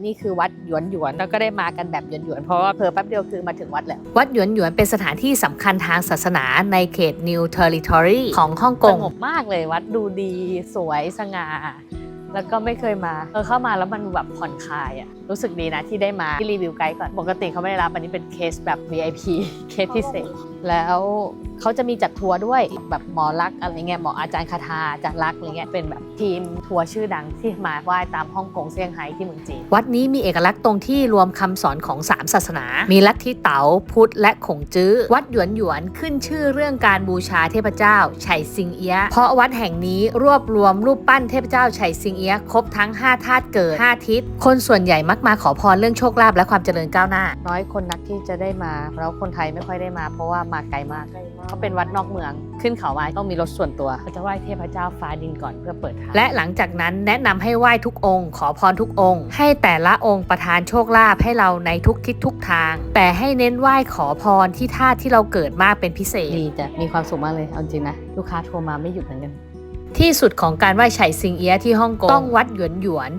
อันนี้คือวัดหยวนหยวนแล้วก็ได้มากันแบบหยวนหยวนเพราะว่าเพอแป๊บเดียวคือมาถึงวัดแล้ว วัดหยวนหยวนเป็นสถานที่สำคัญทางศาสนาในเขต New Territory ของฮ่องกสงงบมากเลยวัดดูดีสวยสง่าแล้วก็ไม่เคยมาเออเข้ามาแล้วมันแบบผ่อนคลายอะรู้สึกดีนะที่ได้มาที่รีวิวไกด์ก่อน ปกติเขาไม่ได้รับอันนี้เป็นเคสแบบ VIP เคสพิเศษแล้ว เขาจะมีจัดทัวร์ด้วยแบบหมอลักษณ์อะไรเงี้ยหมออาจารย์คาทาอาจารย์ลักษณ์อะไรเงี้ยเป็นแบบทีมทัวร์ชื่อดังที่มาไหว้ตามฮ่องกงเซี่ยงไฮ้ที่เมืองจีนวัดนี้มีเอกลักษณ์ตรงที่รวมคำสอนของ 3 ศาสนา มีลัทธิเต๋าพุทธและขงจื้อ วัดหยวนหยวนขึ้นชื่อเรื่องการบูชาเทพเจ้าไฉสิงเอียะเพราะวัดแห่งนี้รวบรวมรูปปั้นเทพเจ้าไฉสิงเอียะครบทั้ง 5 ธาตุเกิด 5 ทิศ คนส่วนใหญ่มักมาขอพรเรื่องโชคลาภและความเจริญก้าวหน้า น้อยคนนักที่จะได้มา แล้วคนไทยไม่ค่อยได้มา เพราะว่ามาไกลมากเขาเป็นวัดนอกเมือง ขึ้นเขามาต้องมีรถส่วนตัวเขาจะไหว้เทพเจ้าฟ้าดินก่อนเพื่อเปิดทางและหลังจากนั้นแนะนำให้ไหว้ทุกองค์ ขอพรทุกองค์ ให้แต่ละองค์ประทานโชคลาภให้เราในทุกทิศทุกทาง แต่ให้เน้นไหว้ขอพรที่ท่าที่เราเกิดมากเป็นพิเศษดีจ้ะมีความสุขมากเลยเอาจริงนะลูกค้าโทรมาไม่หยุดเหมือนกันที่สุดของการไหว้ไฉสิงเอียะที่ฮ่องกงต้องวัดหยวนหยวน